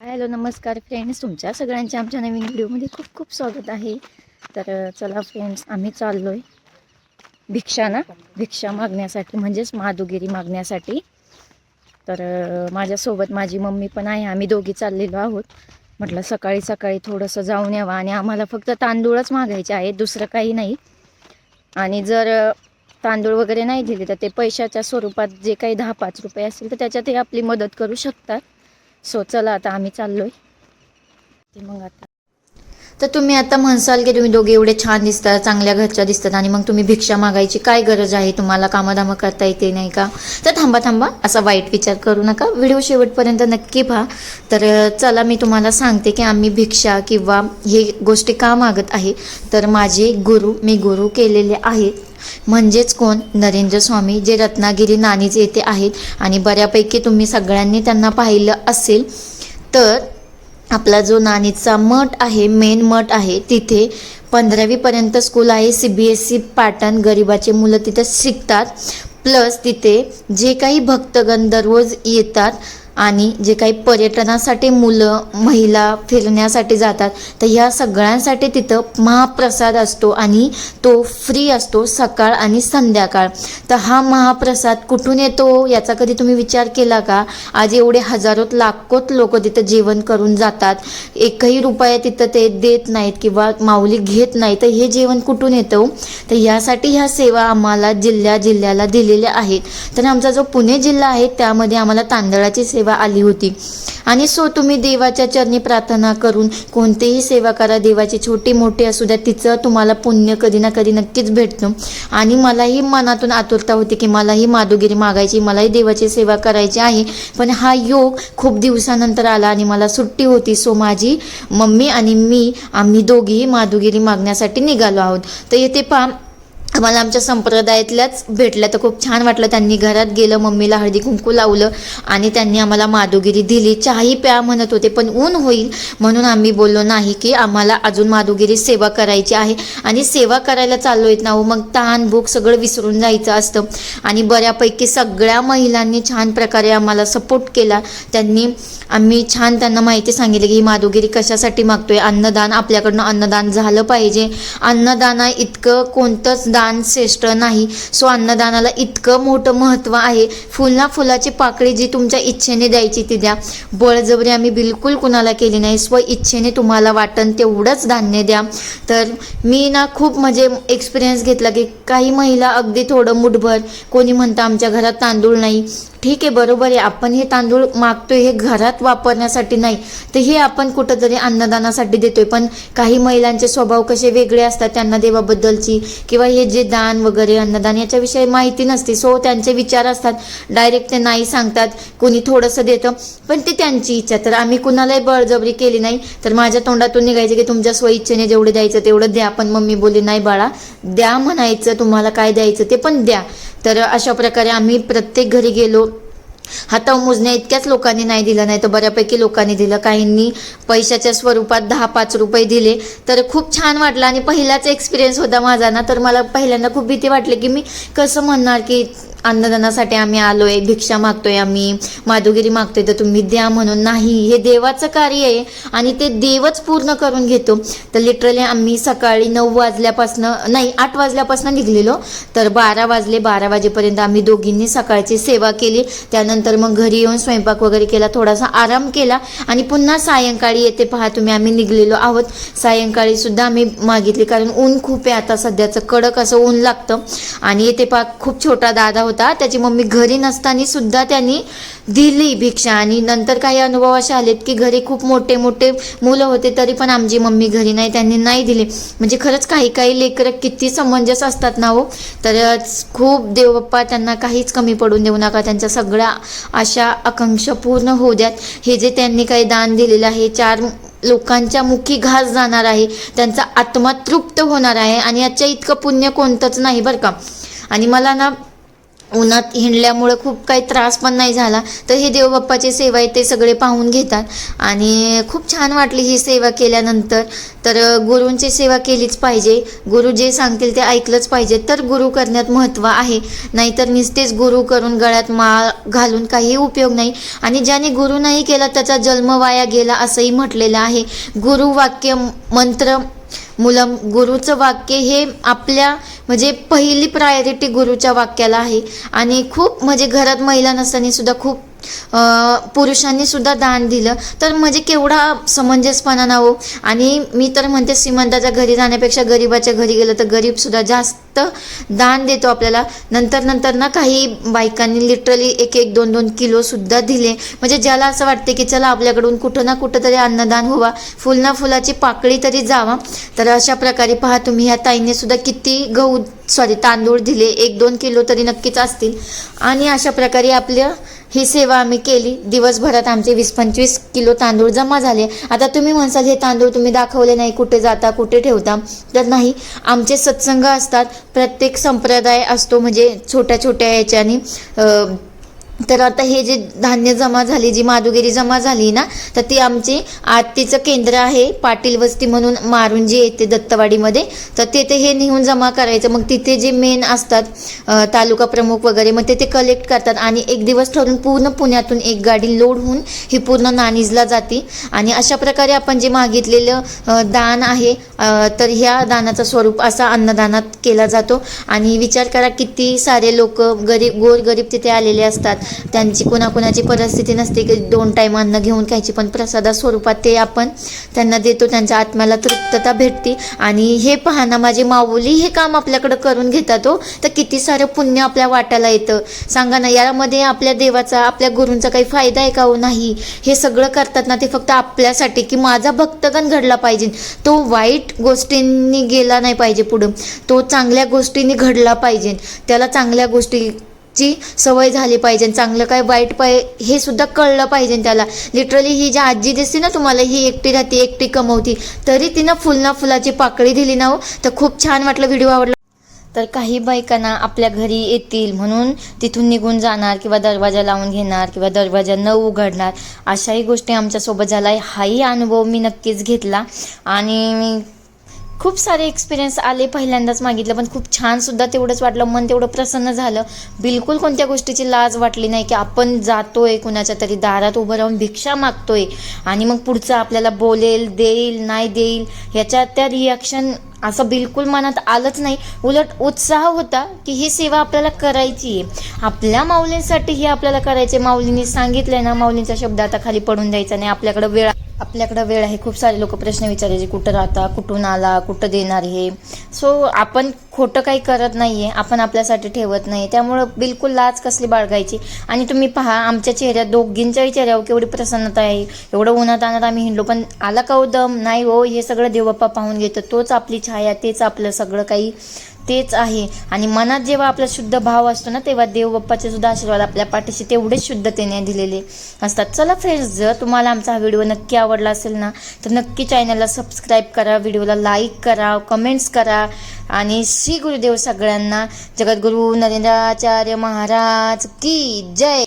Hello नमस्कार friends. तुमच्या सगळ्यांच्या आमच्या नवीन व्हिडिओमध्ये खूप खूप स्वागत आहे. तर चला फ्रेंड्स आम्ही चाललो आहे भिक्षा ना भिक्षा मागण्यासाठी म्हणजेच माधुगिरी मागण्यासाठी. तर माझ्यासोबत माझी मम्मी पण आहे. आम्ही दोघी चाललेलो आहोत. म्हटलं सकाळी सकाळी थोडंसं जाऊन यावं. आणि आम्हाला फक्त तांदूळच मागायचे आहेत दुसरं काही नाही. आणि जर तांदूळ वगैरे नाही दिले तर ते पैशाच्या स्वरूपात जे काही दहा पाच रुपये असतील तर त्याच्यातही आपली मदत करू शकतात. सो चला आता आम्ही चाललोय. ते मग आता. तर तुम्ही आता म्हणसाल की तुम्ही दोघे एवढे छान दिसतात चांगल्या घरच्या दिसतात आणि मग तुम्ही भिक्षा मागायची काय गरज आहे? तुम्हाला कामधामं करता येते नाही का? तर थांबा थांबा. असा वाईट विचार करू नका. व्हिडिओ शेवटपर्यंत नक्की पहा. तर चला मी तुम्हाला सांगते की आम्ही भिक्षा किंवा हे गोष्टी का मागत आहे? तर माझे गुरु मी गुरु केलेले आहेत. म्हणजेच कोण? नरेंद्र स्वामी जे रत्नागिरी नाणीज येथे आहेत. आणि बऱ्यापैकी तुम्ही सगळ्यांनी त्यांना पाहिलं असेल. तर आपला जो नाणीचा मठ आहे मेन मठ आहे तिथे पंधरावीपर्यंत स्कूल आहे. C B S C pattern गरिबाचे मुलं तिथं शिकतात. प्लस तिथे जे काही भक्तगण दररोज येतात आणि जे काही पर्यटनासाठी मुलं महिला फिरण्यासाठी जातात तर ह्या सगळ्यांसाठी तिथं महाप्रसाद असतो आणि तो फ्री असतो सकाळ आणि संध्याकाळ. तर हा महाप्रसाद कुठून येतो याचा कधी तुम्ही विचार केला का? आज एवढे हजारोत लाखोत लोक तिथं जेवण करून जातात. एकही रुपया तिथं ते देत नाहीत किंवा माऊली घेत नाही तर हे जेवण कुठून येतं हो? तर यासाठी ह्या सेवा आम्हाला जिल्ह्या जिल्ह्याला दिलेल्या आहेत. तर आमचा जो पुणे जिल्हा आहे त्यामध्ये आम्हाला तांदळाची सेवा आली होती. आणि सो तुम्ही देवाच्या चरणी प्रार्थना करून कोणतेही सेवा करा. देवाची छोटी मोठी असू द्या तिचं तुम्हाला पुण्य कधी ना कधी नक्कीच भेटतं. आणि मलाही मनातून आतुरता होती की मलाही माधुगिरी मागायची मलाही देवाची सेवा करायची आहे. पण हा योग खूप दिवसानंतर आला आणि मला सुट्टी होती. सो माझी मम्मी आणि मी आम्ही दोघीही माधुगिरी मागण्यासाठी निघालो आहोत. तर येथे पहा आम्हाला आमच्या संप्रदायातल्याच भेटल्या. तर खूप छान वाटलं त्यांनी घरात गेलं मम्मीला हळदी कुंकू लावलं आणि त्यांनी आम्हाला माधुगिरी दिली. चहाही प्या म्हणत होते पण ऊन होईल म्हणून आम्ही बोललो नाही की आम्हाला अजून माधुगिरी सेवा करायची आहे. आणि सेवा करायला चाललो आहेत ना हो मग ताण भूक सगळं विसरून जायचं असतं. आणि बऱ्यापैकी सगळ्या महिलांनी छान प्रकारे आम्हाला सपोर्ट केला. त्यांनी आम्ही छान त्यांना माहिती सांगितली की ही माधुगिरी कशासाठी मागतोय? अन्नदान आपल्याकडनं अन्नदान झालं पाहिजे. अन्नदाना इतकं कोणतंच दान श्रेष्ठ नाही. सो अन्नदानाला इतकं मोठं महत्त्व आहे. फुलना फुलाची पाकळी जी तुमच्या इच्छेने द्यायची ती द्या. बळजबरी आम्ही बिलकुल कुणाला केली नाही. स्व इच्छेने तुम्हाला वाटण तेवढंच धान्य द्या. तर मी ना खूप म्हणजे एक्सपिरियन्स घेतला की काही महिला अगदी थोडं मुठभर. कोणी म्हणतं आमच्या घरात तांदूळ नाही. ठीक आहे बरोबर आहे. आपण हे तांदूळ मागतोय हे घरात वापरण्यासाठी नाही. तर हे आपण कुठंतरी अन्नदानासाठी देतोय. पण काही महिलांचे स्वभाव कसे वेगळे असतात त्यांना देवाबद्दलची किंवा हे जे दान वगैरे अन्नदान याच्याविषयी माहिती नसते. सो त्यांचे विचार असतात. डायरेक्ट ते नाही सांगतात. कोणी थोडंसं देतं. पण ते त्यांची इच्छा. तर आम्ही कुणालाही बळजबरी केली नाही. तर माझ्या तोंडातून निघायचे की तुमच्या स्वइच्छेने जेवढे द्यायचं तेवढं द्या. पण मम्मी बोली नाही बाळा द्या म्हणायचं. तुम्हाला काय द्यायचं ते पण द्या. तर अशा प्रकारे आम्ही प्रत्येक घरी गेलो. हाता मोजण्या इतक्याच लोकांनी नाही दिलं नाही तर बऱ्यापैकी लोकांनी दिलं. काहींनी पैशाच्या स्वरूपात दहा पाच रुपये दिले. तर खूप छान वाटलं आणि पहिलाच एक्सपिरियन्स होता माझा ना तर मला पहिल्यांदा खूप भीती वाटली की मी कसं म्हणणार की अन्नदानासाठी आम्ही आलोय भिक्षा मागतोय आम्ही माधुगिरी मागतोय तर तुम्ही द्या म्हणून नाही. हे देवाचं कार्य आहे आणि ते देवच पूर्ण करून घेतो. तर लिटरली आम्ही सकाळी नऊ वाजल्यापासनं नाही आठ वाजल्यापासून निघलेलो. तर बारा वाजले बारा वाजेपर्यंत आम्ही दोघींनी सकाळची सेवा केली. त्यानंतर मग घरी येऊन स्वयंपाक वगैरे केला थोडासा आराम केला आणि पुन्हा सायंकाळी येते पहा तुम्ही आम्ही निघलेलो आहोत. सायंकाळी सुद्धा आम्ही मागितली कारण ऊन खूप आहे आता सध्याचं कडक असं ऊन लागतं. आणि येते पहा खूप छोटा दादा होता त्याची मम्मी घरी नसताना सुद्धा त्यांनी दिली भिक्षा. आणि नंतर काही अनुभव असे आलेत की घरी खूप मोठे मोठे मुलं होते तरी पण आमची मम्मी घरी नाही त्यांनी नाही दिले. म्हणजे खरंच काही काही लेकरं किती समंजस असतात ना हो. तर खूप देवबाप्पा त्यांना काहीच कमी पडून देऊ नका त्यांच्या सगळ्या आशा आकांक्षा पूर्ण होऊ द्यात. हे जे त्यांनी काही दान दिलेलं आहे चार लोकांच्या मुखी घास जाणार आहे त्यांचा आत्मा तृप्त होणार आहे आणि याच्या इतकं पुण्य कोणतंच नाही बरं का. आणि मला ना उन्हात हिंडल्यामुळं खूप काही त्रास पण नाही झाला. तर हे देवबाप्पाची सेवा आहे ते सगळे पाहून घेतात. आणि खूप छान वाटली ही सेवा केल्यानंतर. तर गुरूंची सेवा केलीच पाहिजे. गुरु जे सांगतील ते ऐकलंच पाहिजे. तर गुरु करण्यात महत्त्व आहे. नाहीतर नुसतेच गुरु करून गळ्यात माळ घालून काही उपयोग नाही. आणि ज्याने गुरु नाही केला त्याचा जन्म वाया गेला असंही म्हटलेलं आहे. गुरु वाक्य मंत्र मुलं गुरुचं वाक्य हे आपल्या म्हणजे पहिली प्रायोरिटी गुरुच्या वाक्याला आहे. आणि खूप म्हणजे घरात महिला नसताना सुद्धा खूप पुरुषांनी सुद्धा दान दिलं. तर म्हणजे केवढा समंजसपणा ना हो. आणि मी तर म्हणते श्रीमंताच्या घरी जाण्यापेक्षा गरीबाच्या घरी गेलं तर गरीब सुद्धा जास्त दान देतो आपल्याला. नंतर नंतर ना काही बायकांनी लिटरली एक एक दोन दोन किलो सुद्धा दिले. म्हणजे ज्याला असं वाटते की चला आपल्याकडून कुठं ना कुठं तरी अन्नदान व्हावा. फुल ना फुलाची पाकळी तरी जावा. तर अशा प्रकारे पहा तुम्ही ह्या ताईने सुद्धा किती गहू सॉरी तांदूळ दिले. एक दोन किलो तरी नक्कीच असतील. आणि अशा प्रकारे आपल्या ही सेवा आम्ही केली. दिवसभरात आमचे वीस पंचवीस किलो तांदूळ जमा झाले. आता तुम्ही म्हणसाल हे तांदूळ तुम्ही दाखवले नाही कुठे जाता कुठे ठेवता? तर नाही आमचे सत्संग असतात. प्रत्येक संप्रदाय असतो म्हणजे छोट्या छोट्या याच्याने तर आता हे जे धान्य जमा झाली जी माधुगिरी जमा झाली ना तर ती आमची आरतीचं केंद्र आहे पाटील वस्ती म्हणून मारून जे येते दत्तवाडीमध्ये. तर तिथे हे नेऊन जमा करायचं. मग तिथे जे मेन असतात तालुका प्रमुख वगैरे मग ते ते कलेक्ट करतात. आणि एक दिवस ठरून पूर्ण पुण्यातून एक गाडी लोड होऊन ही पूर्ण नाणीजला जाते. आणि अशा प्रकारे आपण जे मागितलेलं दान आहे तर ह्या दानाचं स्वरूप असा अन्नदानात केला जातो. आणि विचार करा किती सारे लोक गरीब गोरगरीब तिथे आलेले असतात. त्यांची कुणाकुणाची परिस्थिती नसते की दोन टाईम अन्न घेऊन खायची पण प्रसादा स्वरूपात ते आपण त्यांना देतो त्यांच्या आत्म्याला तृप्तता भेटते. आणि हे पाहना माझी माऊली हे काम आपल्याकडं करून घेतात हो. तर किती सारं पुण्य आपल्या वाट्याला येतं. सांगा ना यामध्ये आपल्या देवाचा आपल्या गुरूंचा काही फायदा आहे का हो? नाही. हे सगळं करतात ना ते फक्त आपल्यासाठी की माझा भक्तगण घडला पाहिजे. तो वाईट गोष्टींनी गेला नाही पाहिजे पुढं. तो चांगल्या गोष्टींनी घडला पाहिजे. त्याला चांगल्या गोष्टी ची सवय झाली पाहिजे चांगलं काय वाईट पाय हे सुद्धा कळलं पाहिजे त्याला. लिटरली ही जी आजी दिसते ना तुम्हाला ही एकटी राहते एकटी कमवती तरी तिनं फुलना फुलाची पाकळी दिली ना हो. तर खूप छान वाटलं व्हिडिओ आवडला. तर काही बायकांना आपल्या घरी येतील म्हणून तिथून निघून जाणार किंवा दरवाजा लावून घेणार किंवा दरवाजा न उघडणार अशाही गोष्टी आमच्यासोबत झाला आहे हाही अनुभव मी नक्कीच घेतला. आणि खूप सारे एक्सपिरियन्स आले पहिल्यांदाच मागितलं पण खूप छानसुद्धा तेवढंच वाटलं मन तेवढं प्रसन्न झालं. बिलकुल कोणत्या गोष्टीची लाज वाटली नाही की आपण जातोय कुणाच्या तरी दारात उभं राहून भिक्षा मागतोय आणि मग पुढचं आपल्याला बोलेल देईल नाही देईल ह्याच्या त्या रिॲक्शन असं बिलकुल मनात आलंच नाही. उलट उत्साह होता की ही सेवा आपल्याला करायची आहे. आपल्या माऊलींसाठी ही आपल्याला करायची. माऊलींनी सांगितलंय ना माऊलींचा शब्द आता खाली पडून द्यायचा नाही आपल्याकडं वेळ आपल्याकडं वेळ आहे. खूप सारे लोक प्रश्न विचारायचे कुठं राहता कुठून आला कुठं देणार हे? सो आपण खोटं काही करत नाही आहे आपण आपल्यासाठी ठेवत नाही त्यामुळं बिलकुल लाज कसली बाळगायची? आणि तुम्ही पहा आमच्या चेहऱ्यात दोघींच्याही चेहऱ्यावर केवढी प्रसन्नता आहे. एवढं उन्हात आणत आम्ही हिंडलो पण आला का हो उदम नाही हो हे सगळं देवबाप्पा पाहून घेतो. तोच आपली छाया तेच आपलं सगळं काही. तेच आहे. आणि मनात जेव्हा आपला शुद्ध भाव असतो ना तेव्हा देवबाप्पाचे सुद्धा आशीर्वाद आपल्या पाठीशी तेवढेच शुद्धतेने दिलेले असतात. चला फ्रेंड्स जर तुम्हाला आमचा हा व्हिडिओ नक्की आवडला असेल ना तर नक्की चॅनलला सबस्क्राईब करा व्हिडिओला लाईक करा कमेंट्स करा आणि श्री गुरुदेव सगळ्यांना जगद्गुरू नरेंद्राचार्य महाराज की जय!